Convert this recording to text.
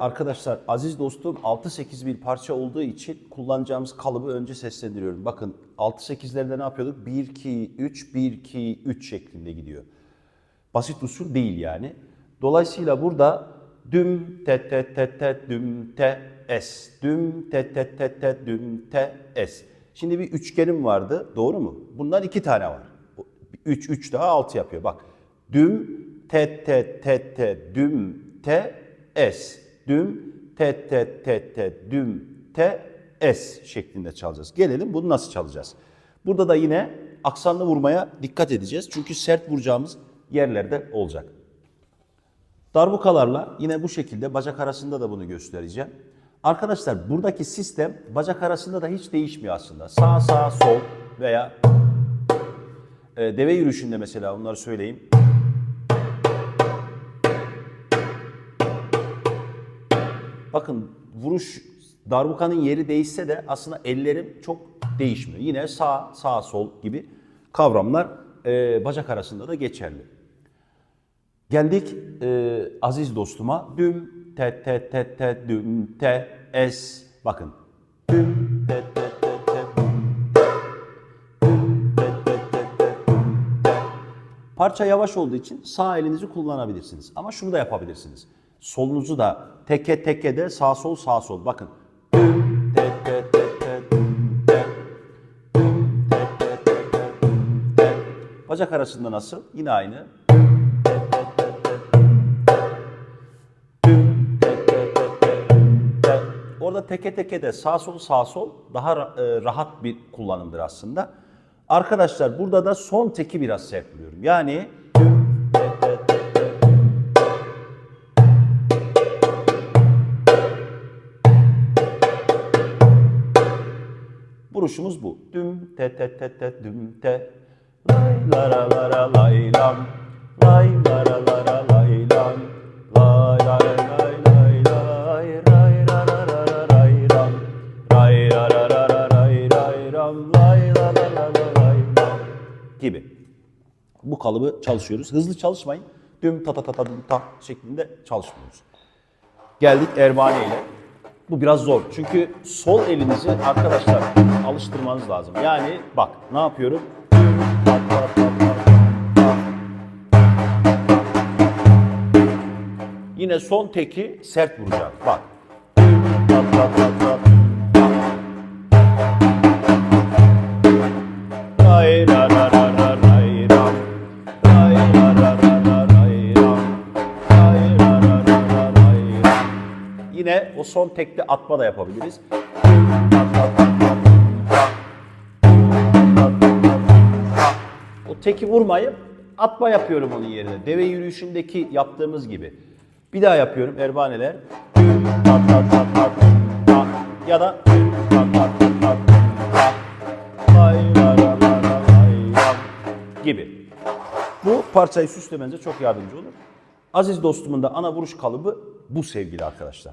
Arkadaşlar aziz dostum 6-8 bir parça olduğu için kullanacağımız kalıbı önce seslendiriyorum. Bakın 6-8'lerde ne yapıyorduk? 1-2-3, 1-2-3 şeklinde gidiyor. Basit usul değil yani. Dolayısıyla burada düm te te te te düm te es. Düm te te te te düm te es. Şimdi bir üçgenim vardı doğru mu? Bundan iki tane var. 3 3 daha 6 yapıyor. Bak. Düm te te te te düm te es. Düm te te te te düm te es şeklinde çalacağız. Gelelim bunu nasıl çalacağız? Burada da yine aksanlı vurmaya dikkat edeceğiz. Çünkü sert vuracağımız yerlerde olacak. Darbukalarla yine bu şekilde bacak arasında da bunu göstereceğim. Arkadaşlar buradaki sistem bacak arasında da hiç değişmiyor aslında. Sağ sağ sol veya e, deve yürüyüşünde mesela onları söyleyeyim. Bakın vuruş darbukanın yeri değişse de aslında ellerim çok değişmiyor. Yine sağ sağ sol gibi kavramlar e, bacak arasında da geçerli. Geldik e, aziz dostuma. Düm te te te te düm te es. Bakın. Düm te te te te düm te. Düm te te te te düm te. Parça yavaş olduğu için sağ elinizi kullanabilirsiniz. Ama şunu da yapabilirsiniz. Solunuzu da teke teke de sağ sol sağ sol. Bakın. Bacak arasında nasıl? Yine aynı. Orada teke teke de sağ sol sağ sol daha e, rahat bir kullanımdır aslında. Arkadaşlar burada da son teki biraz sert vuruyorum. Yani Vuruşumuz bu. Düm te te te te düm te. Lay lara lara lay lam. Lay lara lara lay lam. Lay lay lay lay lay. Ray ra ra ra ra ray ram. Ray ra ra ra ra ray ray ram. Lay la la la la lay lam. Gibi. Bu kalıbı çalışıyoruz. Hızlı çalışmayın. Düm ta ta ta ta düm ta şeklinde çalışmıyoruz. Geldik Erbani ile. Bu biraz zor. Çünkü sol elinizi arkadaşlar alıştırmanız lazım. Yani bak ne yapıyorum? Yine son teki sert vuracağım. Bak. Yine o son tekli atma da yapabiliriz. O teki vurmayıp atma yapıyorum onun yerine. Deve yürüyüşündeki yaptığımız gibi. Bir daha yapıyorum erbaneler. Ya da gibi. Bu parçayı süslemenize çok yardımcı olur. Aziz dostumun da ana vuruş kalıbı bu sevgili arkadaşlar.